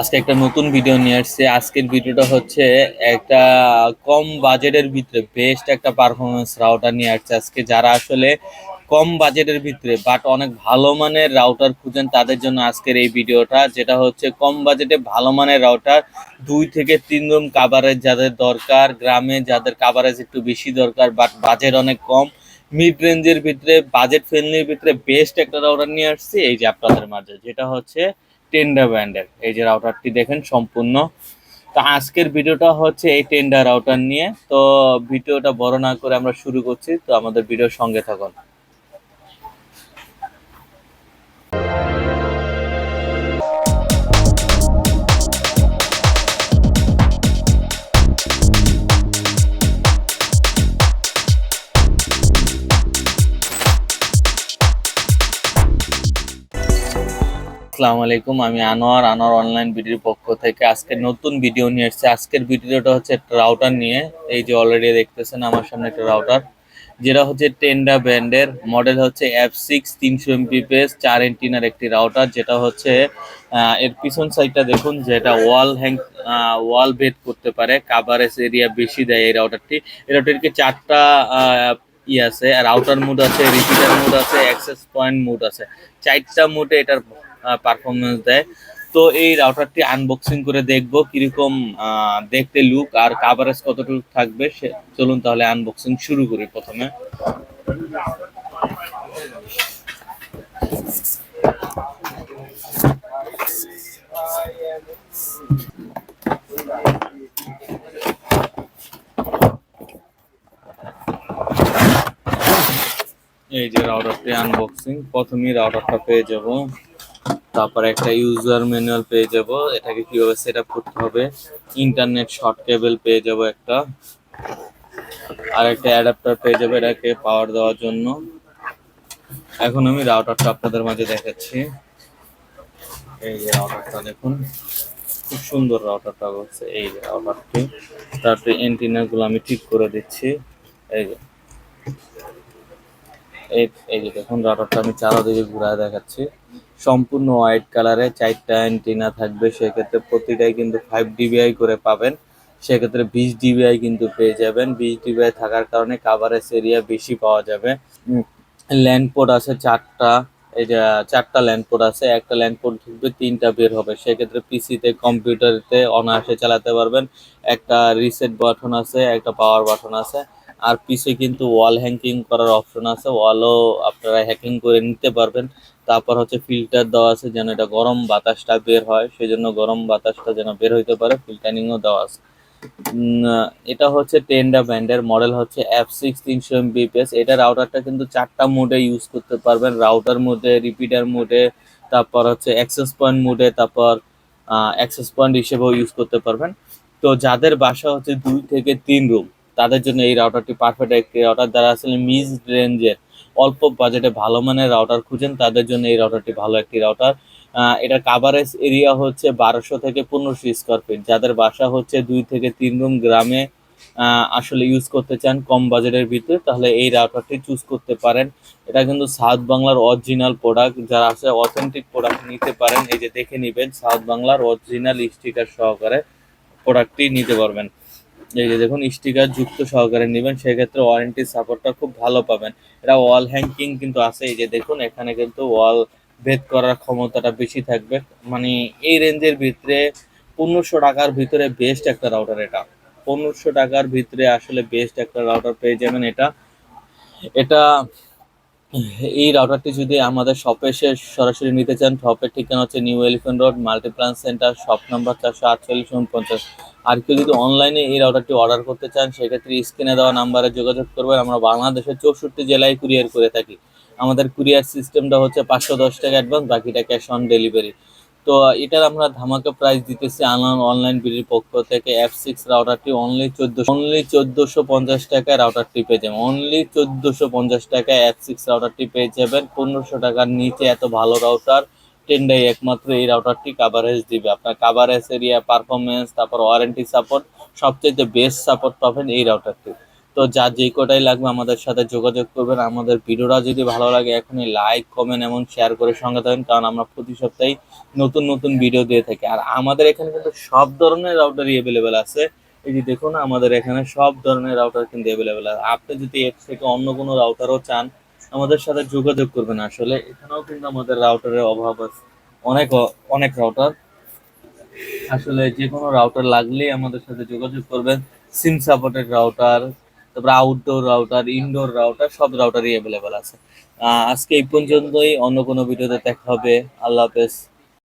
আজকে একটা নতুন ভিডিও নিয়ে আসছে। আজকের ভিডিওটা হচ্ছে একটা কম বাজেটের ভিতরে বেস্ট একটা পারফরমেন্স রাউটার নিয়ে আসছে। আজকে যারা আসলে কম বাজেটের ভিতরে বাট অনেক ভালো মানের রাউটার খুঁজেন, তাদের জন্য আজকের এই ভিডিওটা যেটা হচ্ছে কম বাজেটে ভালো মানের রাউটার দুই থেকে তিন রুম কাভারেজ যাদের দরকার, গ্রামে যাদের কাভারেজ একটু বেশি দরকার বাট বাজেট অনেক কম মিড রেঞ্জের ভিতরে বাজেট ফ্রেন্ডলির ভিতরে বেস্ট একটা রাউটার নিয়ে আসছি। এই যে আপনাদের মাঝে, যেটা হচ্ছে টেন্ডার ব্র্যান্ডের এই যে রাউটারটি দেখেন সম্পূর্ণ। তো আজকের ভিডিওটা হচ্ছে এই টেন্ডার রাউটার নিয়ে। তো ভিডিওটা বড় না করে আমরা শুরু করছি। তো আমাদের ভিডিওর সঙ্গে থাকুন। আসসালামু আলাইকুম, আমি আনোয়ার। আনোয়ার অনলাইন ভিডিওর পক্ষ থেকে আজকে নতুন ভিডিও নিয়ে এসেছি। আজকের ভিডিওটা হচ্ছে একটা রাউটার নিয়ে, এই যে অলরেডি দেখতেছেন আমার সামনে একটা রাউটার, যেটা হচ্ছে টেন্ডা ব্র্যান্ডের মডেল হচ্ছে এফ সিক্স তিনশো এমপিপিএস চার এন্টিনার একটি রাউটার, যেটা হচ্ছে এর পিছন সাইডটা দেখুন, যেটা ওয়াল হ্যাং ওয়াল বেড করতে পারে কাভারেজ এরিয়া বেশি দেয় এই রাউটারটি। এই রাউটারকে চারটা ই আছে, রাউটার মুড আছে রিপিটার মুড আছে অ্যাক্সেস পয়েন্ট মুড আছে। চারটা মুডে এটার পারফরমেন্স দেয়। তো এই রাউটারটি আনবক্সিং করে দেখব কীরকম দেখতে লুক আর কাভারেজ কতটুকু থাকবে সে চলুন তাহলে আনবক্সিং শুরু করি প্রথমে। এই যে রাউটারটি আনবক্সিং প্রথমেই রাউটারটা পেয়ে যাব। তারপর একটা ইউজার ম্যানুয়াল পেয়ে যাব। এটাকে কীভাবে সেট আপ করতে হবে? ইন্টারনেট শর্ট কেবল পেয়ে যাব একটা। আর একটা অ্যাডাপ্টার পেয়ে যাবে এটাকে পাওয়ার দেওয়ার জন্য। এখন আমি রাউটারটা আপনাদের মাঝে দেখাচ্ছি। এই যে রাউটারটা দেখুন। খুব সুন্দর রাউটারটা হচ্ছে এই যে রাউটারটি তারপরে এন্টিনা গুলো আমি ঠিক করে দিচ্ছি। এই যে। এই যে দেখুন রাউটারটা আমি চারদিকে ঘুরায় দেখাচ্ছি। সম্পূর্ণ হোয়াইট কালারে চারটা অ্যান্টিনা থাকবে, সেক্ষেত্রে প্রতিটাই কিন্তু ফাইভ ডিবিআই করে পাবেন। সেক্ষেত্রে বিশ ডিবিআই কিন্তু পেয়ে যাবেন। বিশ ডিবিআই থাকার কারণে কাভারেজ এরিয়া বেশি পাওয়া যাবে। ল্যান্ড পোর্ট আছে চারটা, এই যে, চারটা ল্যান্ড পোর্ট আছে। একটা ল্যান্ড পোর্ট ঢুকবে, তিনটা বের হবে। সেক্ষেত্রে পিসিতে কম্পিউটারতে অনায়াসে চালাতে পারবেন। একটা রিসেট বাটন আছে, একটা পাওয়ার বাটন আছে। আর পিছে কিন্তু ওয়াল হ্যাঙ্কিং করার অপশন আছে। ওয়ালও আপনারা হ্যাকিং করে নিতে পারবেন। তারপর হচ্ছে ফিল্টার দেওয়া আছে যেন এটা গরম বাতাসটা বের হয়। সেজন্য গরম বাতাসটা যেন বের হইতে পারে। ফিল্টারিংও দেওয়া আছে। এটা হচ্ছে টেন্ডা ব্যান্ডের মডেল হচ্ছে এফ সিক্স তিনশো এমবিপিএস এটা রাউটারটা কিন্তু চারটা মোডে ইউজ করতে পারবেন। রাউটার মোডে রিপিটার মোডে তারপর হচ্ছে অ্যাক্সেস পয়েন্ট মোডে তারপর অ্যাক্সেস পয়েন্ট হিসেবেও ইউজ করতে পারবেন। তো যাদের বাসা হচ্ছে দুই থেকে তিন রুম তাদের জন্য এই রাউটারটি পারফেক্ট একটি রাউটার যারা আসলে মিড রেঞ্জের অল্প বাজেটে ভালো মানের রাউটার খুঁজেন, তাদের জন্য এই রাউটারটি ভালো একটি রাউটার এটার কাভারেজ এরিয়া হচ্ছে বারোশো থেকে পনেরোশো স্কোয়ার ফিট যাদের বাসা হচ্ছে দুই থেকে তিন রুম গ্রামে আসলে ইউজ করতে চান কম বাজেটের ভিতরে, তাহলে এই রাউটারটি চুজ করতে পারেন। এটা কিন্তু সাউথ বাংলার অরিজিনাল প্রোডাক্ট যারা আসলে অথেন্টিক প্রোডাক্ট নিতে পারেন, এই যে দেখে নেবেন, সাউথ বাংলার অরিজিনাল স্টিকার সহকারে প্রোডাক্টটি নিতে পারবেন। এই যে দেখুন স্টিকার যুক্ত সহকারে নেবেন, সেক্ষেত্রে ওয়ারেন্টি সাপোর্টটা খুব ভালো পাবেন। এটা ওয়াল হ্যাঙ্কিং কিন্তু আছে, এই যে দেখুন, এখানে কিন্তু ওয়াল ভেদ করার ক্ষমতাটা বেশি থাকবে। মানে এই রেঞ্জের ভিতরে পনেরোশো টাকার ভিতরে বেস্ট একটা রাউটার এটা। পনেরোশো টাকার ভিতরে আসলে বেস্ট একটা রাউটার পেয়ে যাবেন এটা। এটা এই রাউটারটি যদি আমাদের শপে এসে সরাসরি নিতে চান শপের ঠিকানা হচ্ছে New Elephant Road Multiplan Center shop number চারশো আটচল্লিশ পঞ্চাশ আর কেউ যদি অনলাইনে এই রাউটারটি অর্ডার করতে চান, সেক্ষেত্রে স্ক্রিনে দেওয়া নাম্বারে যোগাযোগ করবেন। আমরা বাংলাদেশের চৌষট্টি জেলায় কুরিয়ার করে থাকি। আমাদের কুরিয়ার সিস্টেমটা হচ্ছে পাঁচশো দশ টাকা অ্যাডভান্স বাকিটা ক্যাশ অন ডেলিভারি তো এটার আমরা ধামাকা প্রাইস দিতেছি অনলাইন বিলির পক্ষ থেকে এফ সিক্স রাউটারটি অনলি চোদ্দ অনলি চোদ্দোশো পঞ্চাশ টাকায় রাউটারটি পেয়ে যাবেন। অনলি চোদ্দোশো পঞ্চাশ টাকায় এফ সিক্স রাউটারটি পেয়ে যাবেন। পনেরোশো টাকার নিচে এত ভালো রাউটার টেন্ডাই একমাত্র এই রাউটারটি কাভারেজ দিবে। আপনার কাভারেজ এরিয়া পারফরমেন্স তারপর ওয়ারেন্টি সাপোর্ট সবচেয়ে বেস্ট সাপোর্ট পাবেন এই রাউটারটি তো যা যে কটাই লাগবে আমাদের সাথে যোগাযোগ করবেন। আমাদের ভিডিওটা যদি ভালো লাগে, এখনই লাইক কমেন্ট এবং শেয়ার করে সঙ্গে থাকেন, কারণ আমরা প্রতি সপ্তাহে নতুন নতুন ভিডিও দিয়ে থাকি। আর আমাদের এখানে কিন্তু সব ধরনের রাউটারই অ্যাভেলেবেল আছে। এই যে দেখুন, আমাদের এখানে সব ধরনের রাউটার কিন্তু অ্যাভেলেবেল আছে। আপনি যদি এর থেকে অন্য কোনো রাউটারও চান, আমাদের সাথে যোগাযোগ করবেন। আসলে এখানেও কিন্তু আমাদের রাউটারের অভাব আছে। অনেক অনেক রাউটার আসলে যে কোনো রাউটার লাগলেই আমাদের সাথে যোগাযোগ করবেন। সিম সাপোর্টেড রাউটার তারপরে আউটডোর রাউটার ইনডোর রাউটার সব রাউটারই অ্যাভেলেবেল আছে। আজকে এই পর্যন্তই, অন্য কোনো ভিডিওতে দেখা হবে। আল্লাহ হাফেজ।